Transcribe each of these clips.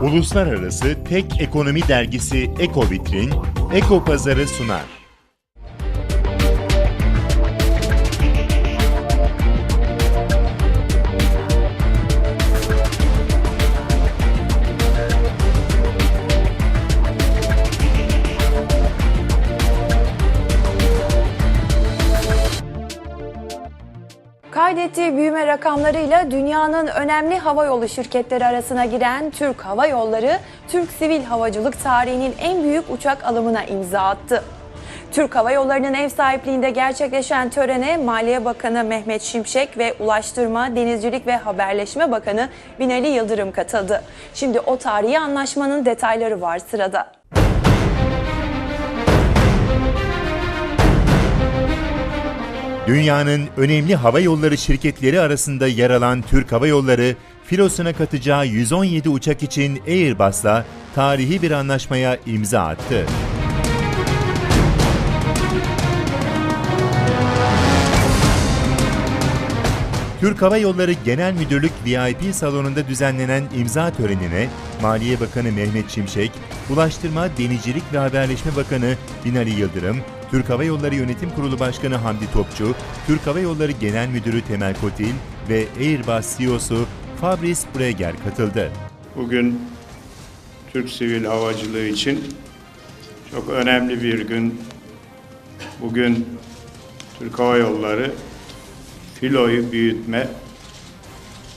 Uluslararası tek ekonomi dergisi Eko Vitrin, Eko Pazarı sunar. Kaydettiği büyüme rakamlarıyla dünyanın önemli havayolu şirketleri arasına giren Türk Hava Yolları, Türk sivil havacılık tarihinin en büyük uçak alımına imza attı. Türk Hava Yolları'nın ev sahipliğinde gerçekleşen törene Maliye Bakanı Mehmet Şimşek ve Ulaştırma, Denizcilik ve Haberleşme Bakanı Binali Yıldırım katıldı. Şimdi o tarihi anlaşmanın detayları var sırada. Dünyanın önemli hava yolları şirketleri arasında yer alan Türk Hava Yolları, filosuna katacağı 117 uçak için Airbus'la tarihi bir anlaşmaya imza attı. Türk Hava Yolları Genel Müdürlük VIP salonunda düzenlenen imza törenine Maliye Bakanı Mehmet Şimşek, Ulaştırma, Denizcilik ve Haberleşme Bakanı Binali Yıldırım, Türk Hava Yolları Yönetim Kurulu Başkanı Hamdi Topçu, Türk Hava Yolları Genel Müdürü Temel Kotil ve Airbus CEO'su Fabrice Breger katıldı. Bugün Türk sivil havacılığı için çok önemli bir gün. Bugün Türk Hava Yolları filoyu büyütme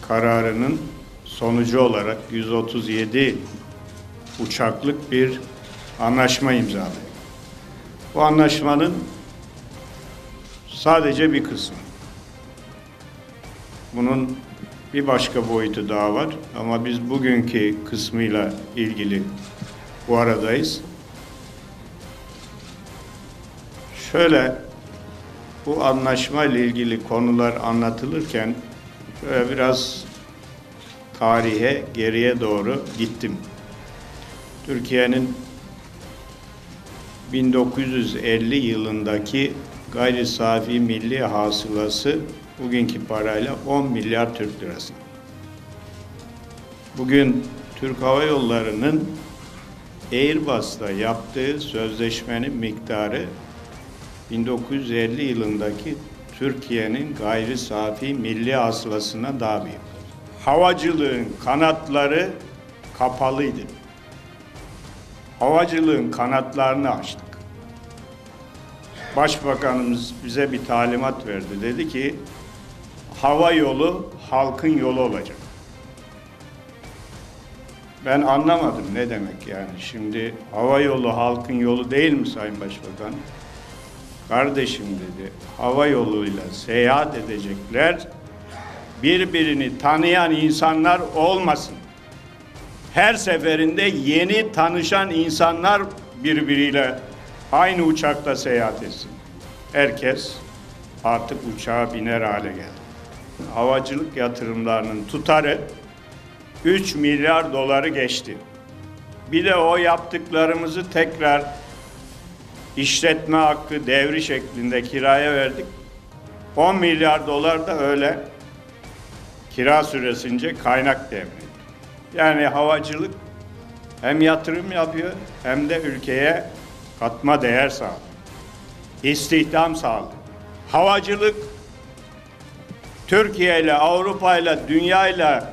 kararının sonucu olarak 137 uçaklık bir anlaşma imzaladı. Bu anlaşmanın sadece bir kısmı. Bunun bir başka boyutu daha var ama biz bugünkü kısmıyla ilgili bu aradayız. Şöyle bu anlaşma ile ilgili konular anlatılırken şöyle biraz tarihe geriye doğru gittim. Türkiye'nin 1950 yılındaki gayri safi milli hasılası bugünkü parayla 10 milyar Türk lirası. Bugün Türk Hava Yolları'nın Airbus'la yaptığı sözleşmenin miktarı 1950 yılındaki Türkiye'nin gayri safi milli hasılasına daha büyük. Havacılığın kanatları kapalıydı. Havacılığın kanatlarını açtık. Başbakanımız bize bir talimat verdi. Dedi ki hava yolu halkın yolu olacak. Ben anlamadım ne demek yani. Şimdi hava yolu halkın yolu değil mi Sayın Başbakan? Kardeşim dedi, hava yoluyla seyahat edecekler, birbirini tanıyan insanlar olmasın. Her seferinde yeni tanışan insanlar birbiriyle aynı uçakta seyahat etsin. Herkes artık uçağa biner hale geldi. Havacılık yatırımlarının tutarı 3 milyar doları geçti. Bir de o yaptıklarımızı tekrar işletme hakkı devri şeklinde kiraya verdik. 10 milyar dolar da öyle kira süresince kaynak devri. Yani havacılık hem yatırım yapıyor hem de ülkeye katma değer sağlıyor. İstihdam sağlıyor. Havacılık Türkiye ile Avrupa ile dünya ile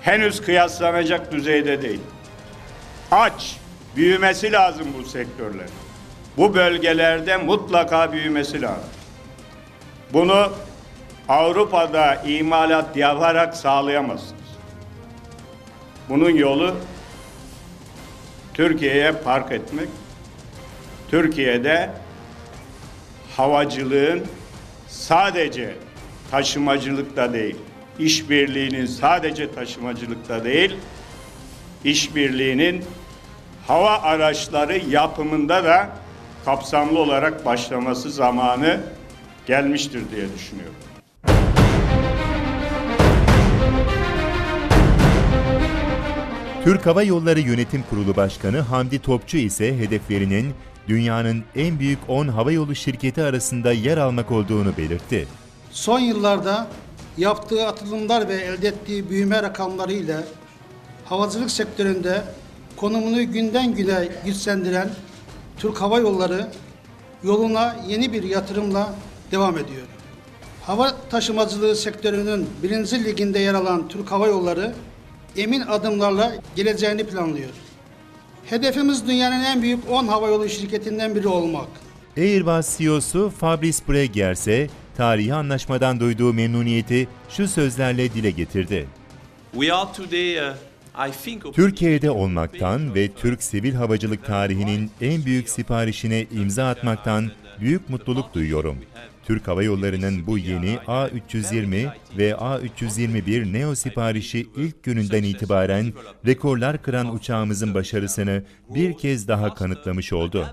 henüz kıyaslanacak düzeyde değil. Aç, büyümesi lazım bu sektörler. Bu bölgelerde mutlaka büyümesi lazım. Bunu Avrupa'da imalat yaparak sağlayamazsınız. Bunun yolu Türkiye'ye park etmek. Türkiye'de havacılığın sadece taşımacılıkta değil, işbirliğinin sadece taşımacılıkta değil, işbirliğinin hava araçları yapımında da kapsamlı olarak başlaması zamanı gelmiştir diye düşünüyorum. Türk Hava Yolları Yönetim Kurulu Başkanı Hamdi Topçu ise hedeflerinin dünyanın en büyük 10 havayolu şirketi arasında yer almak olduğunu belirtti. Son yıllarda yaptığı atılımlar ve elde ettiği büyüme rakamlarıyla havacılık sektöründe konumunu günden güne güçlendiren Türk Hava Yolları yoluna yeni bir yatırımla devam ediyor. Hava taşımacılığı sektörünün birinci liginde yer alan Türk Hava Yolları emin adımlarla geleceğini planlıyor. Hedefimiz dünyanın en büyük 10 havayolu şirketinden biri olmak. Airbus CEO'su Fabrice Breguier ise tarihi anlaşmadan duyduğu memnuniyeti şu sözlerle dile getirdi. We are today, uh, I think, Türkiye'de olmaktan ve Türk sivil havacılık tarihinin en büyük siparişine imza atmaktan büyük mutluluk duyuyorum. Türk Hava Yolları'nın bu yeni A320 ve A321 Neo siparişi ilk gününden itibaren rekorlar kıran uçağımızın başarısını bir kez daha kanıtlamış oldu.